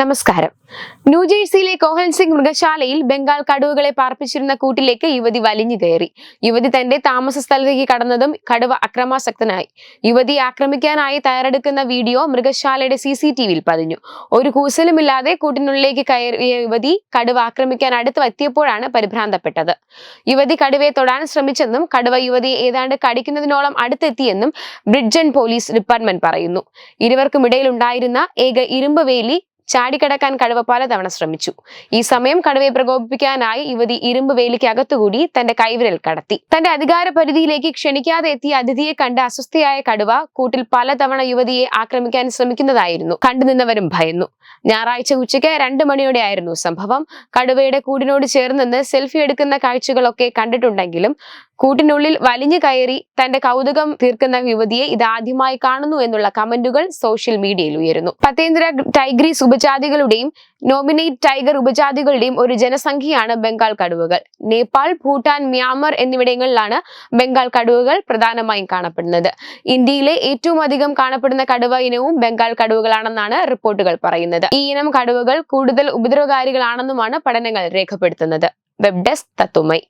നമസ്കാരം. ന്യൂജേഴ്സിയിലെ Cohanzick മൃഗശാലയിൽ ബംഗാൾ കടുവകളെ പാർപ്പിച്ചിരുന്ന കൂട്ടിലേക്ക് യുവതി വലിഞ്ഞു കയറി. യുവതി തന്റെ താമസ സ്ഥലത്തേക്ക് കടന്നതും കടുവ അക്രമാസക്തനായി. യുവതി ആക്രമിക്കാനായി തയ്യാറെടുക്കുന്ന വീഡിയോ മൃഗശാലയുടെ സി സി ടി വിയിൽ പതിഞ്ഞു. ഒരു കൂസലുമില്ലാതെ കൂട്ടിനുള്ളിലേക്ക് കയറിയ യുവതി കടുവ ആക്രമിക്കാൻ അടുത്ത് എത്തിയപ്പോഴാണ് പരിഭ്രാന്തപ്പെട്ടത്. യുവതി കടുവയെ തൊടാൻ ശ്രമിച്ചെന്നും കടുവ യുവതിയെ ഏതാണ്ട് കടിക്കുന്നതിനോളം അടുത്തെത്തിയെന്നും ബ്രിഡ്ജൻ പോലീസ് ഡിപ്പാർട്ട്മെന്റ് പറയുന്നു. ഇരുവർക്കുമിടയിൽ ഉണ്ടായിരുന്ന ഏക ഇരുമ്പ് വേലി ചാടിക്കടക്കാൻ കടുവ പലതവണ ശ്രമിച്ചു. ഈ സമയം കടുവയെ പ്രകോപിപ്പിക്കാനായി യുവതി ഇരുമ്പ് വേലിക്ക് അകത്തുകൂടി തന്റെ കൈവിരൽ കടത്തി. തന്റെ അധികാര പരിധിയിലേക്ക് ക്ഷണിക്കാതെ എത്തിയ അതിഥിയെ കണ്ട് അസ്വസ്ഥയായ കടുവ കൂട്ടിൽ പലതവണ യുവതിയെ ആക്രമിക്കാൻ ശ്രമിക്കുന്നതായിരുന്നു. കണ്ടുനിന്നവരും ഭയന്നു. ഞായറാഴ്ച ഉച്ചയ്ക്ക് രണ്ട് മണിയോടെയായിരുന്നു സംഭവം. കടുവയുടെ കൂടിനോട് ചേർന്ന് സെൽഫി എടുക്കുന്ന കാഴ്ചകളൊക്കെ കണ്ടിട്ടുണ്ടെങ്കിലും കൂട്ടിനുള്ളിൽ വലിഞ്ഞു കയറി തന്റെ കൗതുകം തീർക്കുന്ന യുവതിയെ ഇത് ആദ്യമായി കാണുന്നു എന്നുള്ള കമന്റുകൾ സോഷ്യൽ മീഡിയയിൽ ഉയരുന്നു. പത്തേന്ദ്ര ടൈഗ്രീസ് ഉപജാതികളുടെയും നോമിനേറ്റ് ടൈഗർ ഉപജാതികളുടെയും ഒരു ജനസംഖ്യയാണ് ബംഗാൾ കടുവകൾ. നേപ്പാൾ ഭൂട്ടാൻ മ്യാമർ എന്നിവിടങ്ങളിലാണ് ബംഗാൾ കടുവകൾ പ്രധാനമായും കാണപ്പെടുന്നത്. ഇന്ത്യയിലെ ഏറ്റവും അധികം കാണപ്പെടുന്ന കടുവ ഇനവും ബംഗാൾ കടുവകളാണെന്നാണ് റിപ്പോർട്ടുകൾ പറയുന്നത്. ഈ ഇനം കടുവകൾ കൂടുതൽ ഉപദ്രവകാരികളാണെന്നുമാണ് പഠനങ്ങൾ രേഖപ്പെടുത്തുന്നത്. വെബ് ഡെസ്ക് തത്തുമൈ